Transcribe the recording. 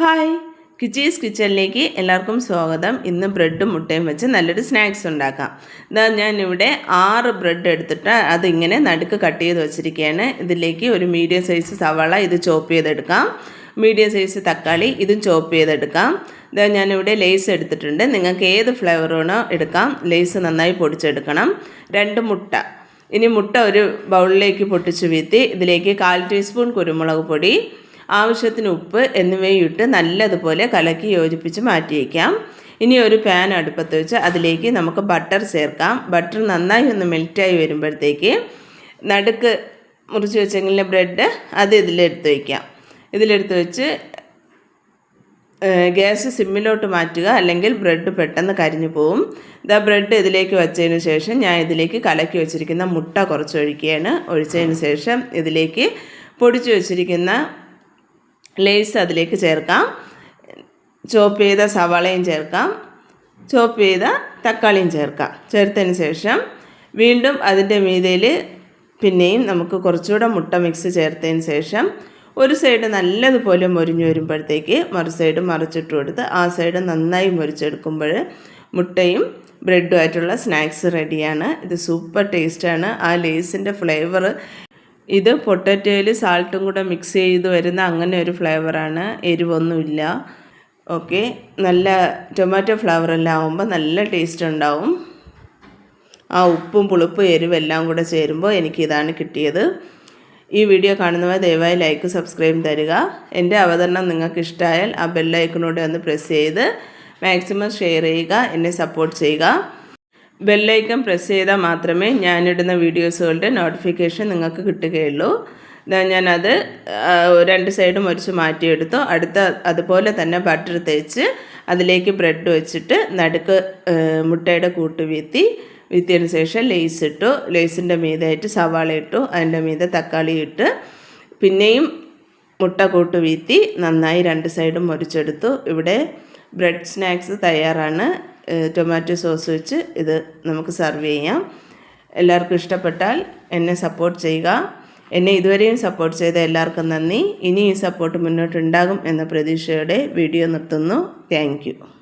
Hi. കിച്ചീസ് കിച്ചണിലേക്ക് എല്ലാവർക്കും സ്വാഗതം. ഇന്ന് ബ്രെഡും മുട്ടയും വെച്ച് നല്ലൊരു സ്നാക്സ് ഉണ്ടാക്കാം. ഇതാ ഞാനിവിടെ ആറ് ബ്രെഡ് എടുത്തിട്ട് അതിങ്ങനെ നടുക്ക് കട്ട് ചെയ്ത് വെച്ചിരിക്കുകയാണ്. ഇതിലേക്ക് ഒരു മീഡിയം സൈസ് സവാള ഇത് ചോപ്പ് ചെയ്തെടുക്കാം. മീഡിയം സൈസ് തക്കാളി ഇതും ചോപ്പ് ചെയ്തെടുക്കാം. ഇതാ ഞാനിവിടെ ലേസ് എടുത്തിട്ടുണ്ട്. നിങ്ങൾക്ക് ഏത് ഫ്ലേവറാണോ എടുക്കാം. ലേസ് നന്നായി പൊടിച്ചെടുക്കണം. രണ്ട് മുട്ട. ഇനി മുട്ട ഒരു ബൗളിലേക്ക് പൊട്ടിച്ച് വീത്തി ഇതിലേക്ക് കാൽ ടീസ്പൂൺ കുരുമുളക് പൊടി ആവശ്യത്തിന് ഉപ്പ് എന്നിവയും ഇട്ട് നല്ലതുപോലെ കലക്കി യോജിപ്പിച്ച് മാറ്റിയേക്കാം. ഇനി ഒരു പാൻ അടുപ്പത്ത് വെച്ച് അതിലേക്ക് നമുക്ക് ബട്ടർ ചേർക്കാം. ബട്ടർ നന്നായി ഒന്ന് മെൽറ്റായി വരുമ്പോഴത്തേക്ക് നടുക്ക് മുറിച്ച് വെച്ചെങ്കിൽ ബ്രെഡ് അത് ഇതിലെടുത്ത് വയ്ക്കാം ഇതിലെടുത്ത് വെച്ച് ഗ്യാസ് സിമ്മിലോട്ട് മാറ്റുക. അല്ലെങ്കിൽ ബ്രെഡ് പെട്ടെന്ന് കരിഞ്ഞു പോവും. ഇതാ ബ്രെഡ് ഇതിലേക്ക് വെച്ചതിന് ശേഷം ഞാൻ ഇതിലേക്ക് കലക്കി വെച്ചിരിക്കുന്ന മുട്ട കുറച്ച് ഒഴിക്കുകയാണ് ഒഴിച്ചതിന് ശേഷം ഇതിലേക്ക് പൊടിച്ചു വെച്ചിരിക്കുന്ന ലേസ് അതിലേക്ക് ചേർക്കാം. ചോപ്പ് ചെയ്ത സവാളയും ചേർക്കാം. ചോപ്പ് ചെയ്ത തക്കാളിയും ചേർക്കാം. ചേർത്തതിന് ശേഷം വീണ്ടും അതിന്റെ മീതയിൽ പിന്നെയും നമുക്ക് കുറച്ചുകൂടെ മുട്ട മിക്സ് ചേർത്തതിന് ശേഷം ഒരു സൈഡ് നല്ലതുപോലെ മുരിഞ്ഞു വരുമ്പോഴത്തേക്ക് മറു സൈഡ് മറിച്ചിട്ട് കൊടുത്ത് ആ സൈഡ് നന്നായി മുരിച്ചെടുക്കുമ്പോൾ മുട്ടയും ബ്രെഡുമായിട്ടുള്ള സ്നാക്സ് റെഡിയാണ് ഇത് സൂപ്പർ ടേസ്റ്റാണ് ആ ലേസിന്റെ ഫ്ലേവർ ഇത് പൊട്ടറ്റോയിൽ സാൾട്ടും കൂടെ മിക്സ് ചെയ്ത് വരുന്ന അങ്ങനെ ഒരു ഫ്ലേവറാണ് എരിവൊന്നുമില്ല ഓക്കെ നല്ല ടൊമാറ്റോ ഫ്ലേവറെല്ലാം ആകുമ്പോൾ നല്ല ടേസ്റ്റ് ഉണ്ടാവും. ആ ഉപ്പും പുളിപ്പും എരിവെല്ലാം കൂടെ ചേരുമ്പോൾ എനിക്കിതാണ് കിട്ടിയത്. ഈ വീഡിയോ കാണുന്നവർ ദയവായി ലൈക്ക് സബ്സ്ക്രൈബ് തരിക. എന്റെ അവതരണം നിങ്ങൾക്ക് ഇഷ്ടമായാൽ ആ ബെല്ലൈക്കണോടെ ഒന്ന് പ്രസ് ചെയ്ത് മാക്സിമം ഷെയർ ചെയ്യുക എന്നെ സപ്പോർട്ട് ചെയ്യുക. ബെല്ലൈക്കൺ പ്രസ് ചെയ്താൽ മാത്രമേ ഞാനിടുന്ന വീഡിയോസുകളുടെ നോട്ടിഫിക്കേഷൻ നിങ്ങൾക്ക് കിട്ടുകയുള്ളൂ. ഞാനത് രണ്ട് സൈഡും ഒരിച്ച് മാറ്റിയെടുത്തു. അടുത്ത അതുപോലെ തന്നെ ബട്ടർ തേച്ച് അതിലേക്ക് ബ്രെഡ് വെച്ചിട്ട് നടുക്ക് മുട്ടയുടെ കൂട്ട് വീത്തി വീത്തിയതിന് ശേഷം ലേസ് ഇട്ടു. ലേസിന്റെ മീതായിട്ട് സവാള ഇട്ടു. അതിന്റെ മീതെ തക്കാളി ഇട്ട്. പിന്നെയും മുട്ട കൂട്ട് വീത്തി നന്നായി രണ്ട് സൈഡും മുറിച്ചെടുത്തു. ഇവിടെ ബ്രെഡ് സ്നാക്സ് തയ്യാറാണ്. ടൊമാറ്റോ സോസ് വെച്ച് ഇത് നമുക്ക് സെർവ് ചെയ്യാം. എല്ലാവർക്കും ഇഷ്ടപ്പെട്ടാൽ എന്നെ സപ്പോർട്ട് ചെയ്യുക. എന്നെ ഇതുവരെയും സപ്പോർട്ട് ചെയ്ത എല്ലാവർക്കും നന്ദി. ഇനി ഈ സപ്പോർട്ട് മുന്നോട്ടുണ്ടാകും എന്ന പ്രതീക്ഷയോടെ വീഡിയോ നിർത്തുന്നു. താങ്ക്